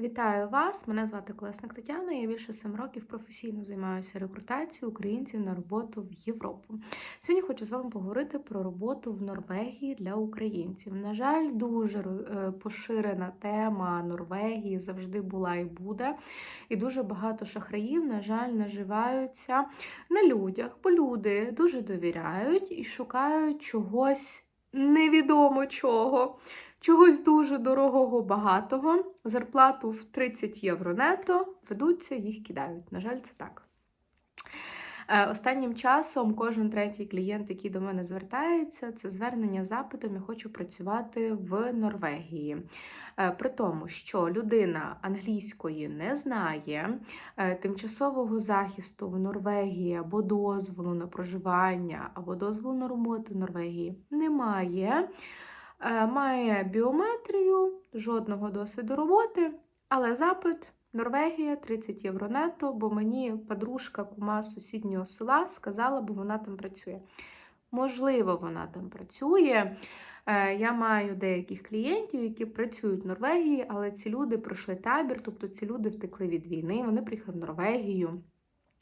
Вітаю вас! Мене звати Колесник Тетяна. Я більше 7 років професійно займаюся рекрутацією українців на роботу в Європу. Сьогодні хочу з вами поговорити про роботу в Норвегії для українців. На жаль, дуже е, поширена тема Норвегії завжди була і буде. І дуже багато шахраїв, на жаль, наживаються на людях, бо люди дуже довіряють і шукають чогось невідомо чого чогось дуже дорогого, багатого, зарплату в 30 євро нето, ведуться, їх кидають. На жаль, це так. Е, останнім часом кожен третій клієнт, який до мене звертається, це звернення запитом я хочу працювати в Норвегії. Е, при тому, що людина англійської не знає, е, тимчасового захисту в Норвегії або дозволу на проживання, або дозволу на роботу в Норвегії немає. Е, має біометрію, жодного досвіду роботи, але запит Норвегія 30 євро нето, бо мені подружка кума з сусіднього села сказала, бо вона там працює. Можливо, вона там працює. Е, я маю деяких клієнтів, які працюють в Норвегії, але ці люди пройшли табір, тобто ці люди втекли від війни, вони приїхали в Норвегію,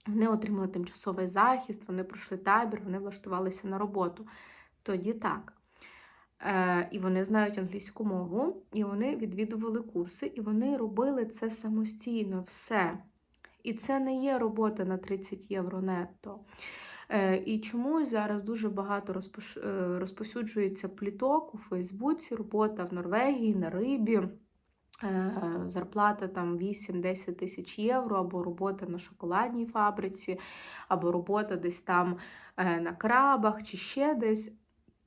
вони отримали тимчасовий захист, вони пройшли табір, вони влаштувалися на роботу. Тоді так. Е, і вони знають англійську мову, і вони відвідували курси, і вони робили це самостійно все. І це не є робота на 30 євро нетто. Е, і чомусь зараз дуже багато розпош... Е, розпосюджується пліток у Фейсбуці, робота в Норвегії, на рибі, зарплата там 8-10 тисяч євро, або робота на шоколадній фабриці, або робота десь там на крабах чи ще десь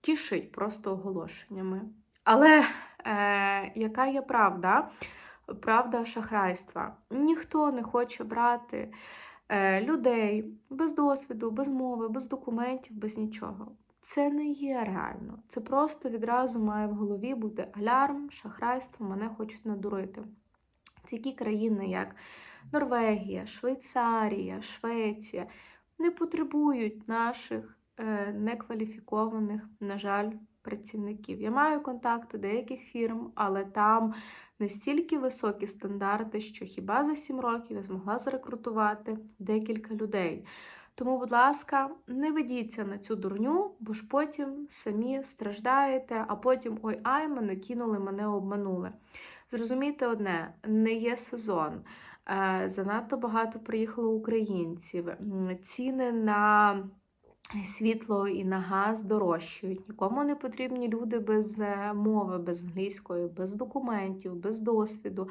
тішить просто оголошеннями. Але е, яка є правда? Правда шахрайства. Ніхто не хоче брати е, людей без досвіду, без мови, без документів, без нічого. Це не є реально. Це просто відразу має в голові бути алярм, шахрайство, мене хочуть надурити. Такі країни, як Норвегія, Швейцарія, Швеція, не потребують наших некваліфікованих, на жаль, працівників. Я маю контакти деяких фірм, але там настільки високі стандарти, що хіба за 7 років я змогла зарекрутувати декілька людей. Тому, будь ласка, не ведіться на цю дурню, бо ж потім самі страждаєте, а потім ой, ай, мене кинули, мене обманули. Зрозумійте одне, не є сезон. Е, занадто багато приїхало українців. Ціни на світло і на газ дорожчають. Нікому не потрібні люди без е, мови, без англійської, без документів, без досвіду.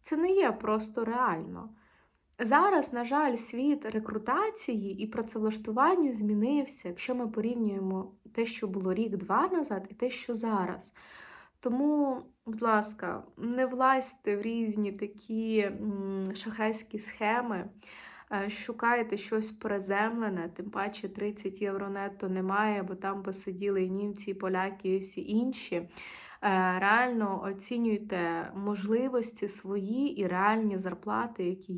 Це не є просто реально. Зараз, на жаль, світ рекрутації і працевлаштування змінився, якщо ми порівнюємо те, що було рік-два назад, і те, що зараз. Тому, будь ласка, не влазьте в різні такі шахрайські схеми. Е, шукаєте щось приземлене, тим паче 30 євро нетто немає, бо там посиділи і німці, і поляки, і всі інші. Е, реально оцінюйте можливості свої і реальні зарплати, які є.